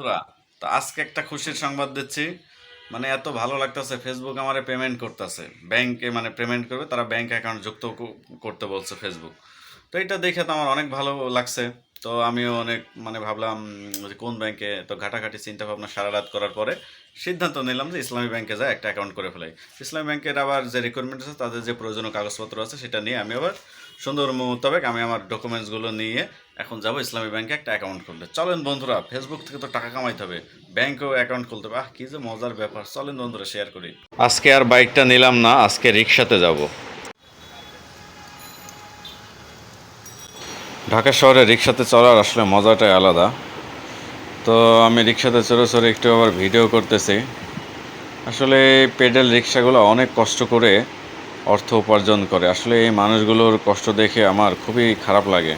বন্ধুরা, তো আজকে একটা খুশির সংবাদ দিচ্ছি। মানে এত ভালো লাগতেছে ফেসবুক আমারে পেমেন্ট করতেছে। ব্যাংকে মানে পেমেন্ট করবে, তারা ব্যাংক অ্যাকাউন্ট যুক্ত করতে বলছে ফেসবুক তো এটা দেখে তো আমার অনেক ভালো লাগছে। তো আমিও অনেক মানে ভাবলাম যে কোন ব্যাংকে তো ঘাটাঘাটি চিন্তা ভাবনা সারা রাত করার পরে সিদ্ধান্ত নিলাম যে ইসলামী ব্যাংকে যায় একটা অ্যাকাউন্ট করে ফেলাই। ইসলামী ব্যাংকের আবার যে রিকোয়ারমেন্ট আছে, তাদের যে প্রয়োজনীয় কাগজপত্র আছে, সেটা নিয়ে আমি আবার সুন্দর মোতাবেক আমি আমার ডকুমেন্টসগুলো নিয়ে এখন যাব ইসলামী ব্যাংকে একটা অ্যাকাউন্ট খুলতে। চলেন বন্ধুরা ফেসবুক থেকে তো টাকা কামাইতে হবে, ব্যাংকেও অ্যাকাউন্ট খুলতে হবে। আহ, কি যে মজার ব্যাপার। চলেন বন্ধুরা শেয়ার করি। আজকে আর বাইকটা নিলাম না, আজকে রিক্সাতে যাব। ঢাকা শহরে রিক্সাতে চলার আসলে মজাটাই আলাদা। তো আমি রিক্সাতে চড়ে চড়ে একটু আবার ভিডিও করতেছি। আসলে পেডেল রিক্সাগুলো অনেক কষ্ট করে অর্থ উপার্জন করে। আসলে এই মানুষগুলোর কষ্ট দেখে আমার খুবই খারাপ লাগে।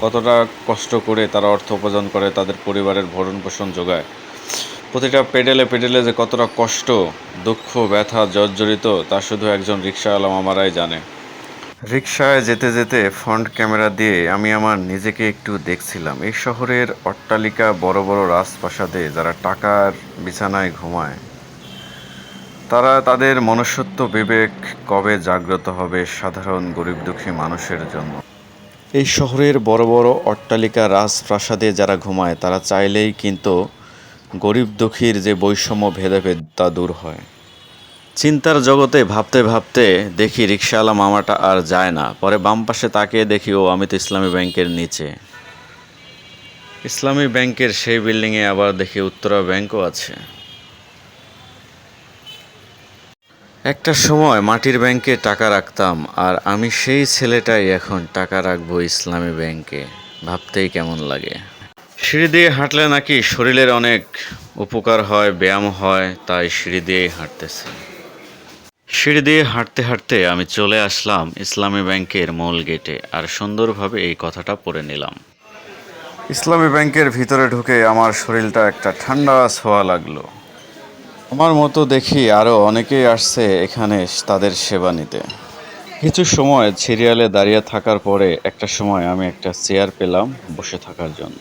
কতটা কষ্ট করে তারা অর্থ উপার্জন করে, তাদের পরিবারের ভরণ পোষণ যোগায়। প্রতিটা পেডেলে পেডেলে যে কতটা কষ্ট, দুঃখ, ব্যথা, জর্জরিত, তা শুধু একজন রিক্সাওয়ালা মামারাই জানে। রিক্সায় যেতে যেতে ফ্রন্ট ক্যামেরা দিয়ে আমি আমার নিজেকে একটু দেখছিলাম। এই শহরের অট্টালিকা বড় বড় রাজপ্রাসাদে যারা টাকার বিছানায় ঘুমায়। তারা তাদের মনুষ্যত্ব বিবেক কবে জাগ্রত হবে সাধারণ গরিব দুঃখী মানুষের জন্য? এই শহরের বড় বড় অট্টালিকা রাজপ্রাসাদে যারা ঘুমায়, তারা চাইলেই কিন্তু গরিব দুঃখীর যে বৈষম্য ভেদাভেদ তা দূর হয়। চিন্তার জগতে ভাবতে ভাবতে দেখি রিক্সাওয়ালা মামাটা আর যায় না। পরে বাম পাশে তাকিয়ে দেখি, ও, আমি তো ইসলামী ব্যাংকের নিচে। ইসলামী ব্যাংকের সেই বিল্ডিংয়ে আবার দেখি উত্তরা ব্যাংকও আছে। একটা সময় মাটির ব্যাংকে টাকা রাখতাম আর আমি সেই ছেলেটাই এখন টাকা রাখব ইসলামী ব্যাংকে। ভাবতেই কেমন লাগে। সিঁড়ি দিয়ে হাঁটলে নাকি শরীরের অনেক উপকার হয়, ব্যায়াম হয়, তাই সিঁড়ি দিয়েই হাঁটতেছে। সিঁড়ি দিয়ে হাঁটতে হাঁটতে আমি চলে আসলাম ইসলামী ব্যাংকের মূল গেটে আর সুন্দরভাবে এই কথাটা পড়ে নিলাম। ইসলামী ব্যাংকের ভিতরে ঢুকে আমার শরীরটা একটা ঠান্ডা ছোঁয়া লাগল। আমার মতো দেখি আরও অনেকেই আসছে এখানে তাদের সেবা নিতে। কিছু সময় সিরিয়ালে দাঁড়িয়ে থাকার পরে একটা সময় আমি একটা চেয়ার পেলাম বসে থাকার জন্য।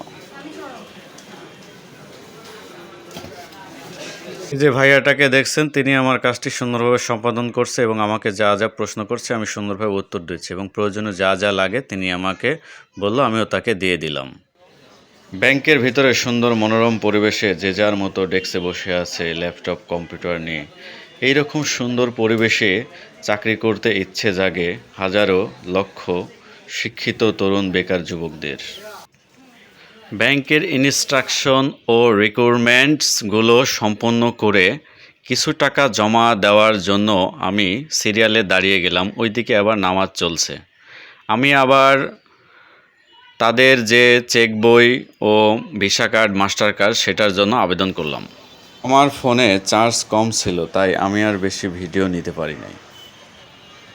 যে ভাইয়াটাকে দেখছেন, তিনি আমার কাজটি সুন্দরভাবে সম্পাদন করছে এবং আমাকে যা যা প্রশ্ন করছে আমি সুন্দরভাবে উত্তর দিচ্ছি এবং প্রয়োজনে যা যা লাগে তিনি আমাকে বলল, আমিও তাকে দিয়ে দিলাম। ব্যাংকের ভিতরে সুন্দর মনোরম পরিবেশে যে যার মতো ডেস্কে বসে আছে ল্যাপটপ, কম্পিউটার নিয়ে। এই রকম সুন্দর পরিবেশে চাকরি করতে ইচ্ছে জাগে হাজারো লক্ষ শিক্ষিত তরুণ বেকার যুবকদের। ব্যাংকের ইনস্ট্রাকশন ও রিকোয়ারমেন্টসগুলো সম্পন্ন করে কিছু টাকা জমা দেওয়ার জন্য আমি সিরিয়ালে দাঁড়িয়ে গেলাম, ওইদিকে আবার নামাজ চলছে। আমি আবার তাদের যে চেক বই ও ভিসা কার্ড, মাস্টার কার্ড, সেটার জন্য আবেদন করলাম। আমার ফোনে চার্জ কম ছিল, তাই আমি আর বেশি ভিডিও নিতে পারি নাই।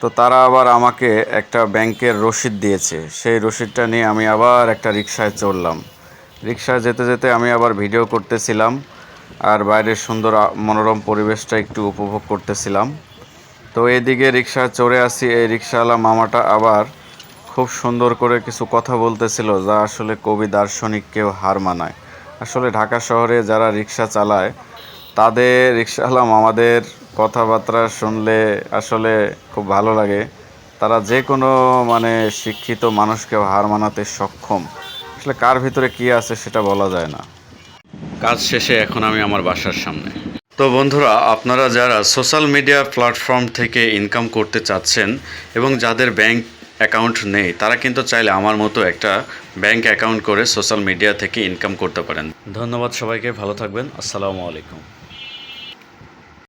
তো তারা আবার আমাকে একটা ব্যাংকের রসিদ দিয়েছে। সেই রসিদটা নিয়ে আমি আবার একটা রিক্সায় চড়লাম। রিক্সায় যেতে যেতে আমি আবার ভিডিও করতেছিলাম আর বাইরের সুন্দর মনোরম পরিবেশটা একটু উপভোগ করতেছিলাম। তো এদিকে রিক্সায় চড়ে আসি, এই রিক্সাওয়ালা মামাটা আবার খুব সুন্দর করে কিছু কথা বলতেছিল যা আসলে কবি দার্শনিককেও হার মানায়। আসলে ঢাকা শহরে যারা রিক্সা চালায়, তাদের রিক্সাওয়ালা মামাদের কথাবার্তা শুনলে আসলে খুব ভালো লাগে। তারা যে কোনো মানে শিক্ষিত মানুষকেও হার মানাতে সক্ষম। আসলে কার ভিতরে কি আছে সেটা বলা যায় না। কাজ শেষে এখন আমি আমার বাসার সামনে। তো বন্ধুরা, আপনারা যারা সোশ্যাল মিডিয়া প্ল্যাটফর্ম থেকে ইনকাম করতে চাচ্ছেন এবং যাদের ব্যাংক অ্যাকাউন্ট নেই, তারা কিন্তু চাইলে আমার মতো একটা ব্যাংক অ্যাকাউন্ট করে সোশ্যাল মিডিয়া থেকে ইনকাম করতে পারেন। ধন্যবাদ সবাইকে, ভালো থাকবেন, আসসালামু আলাইকুম।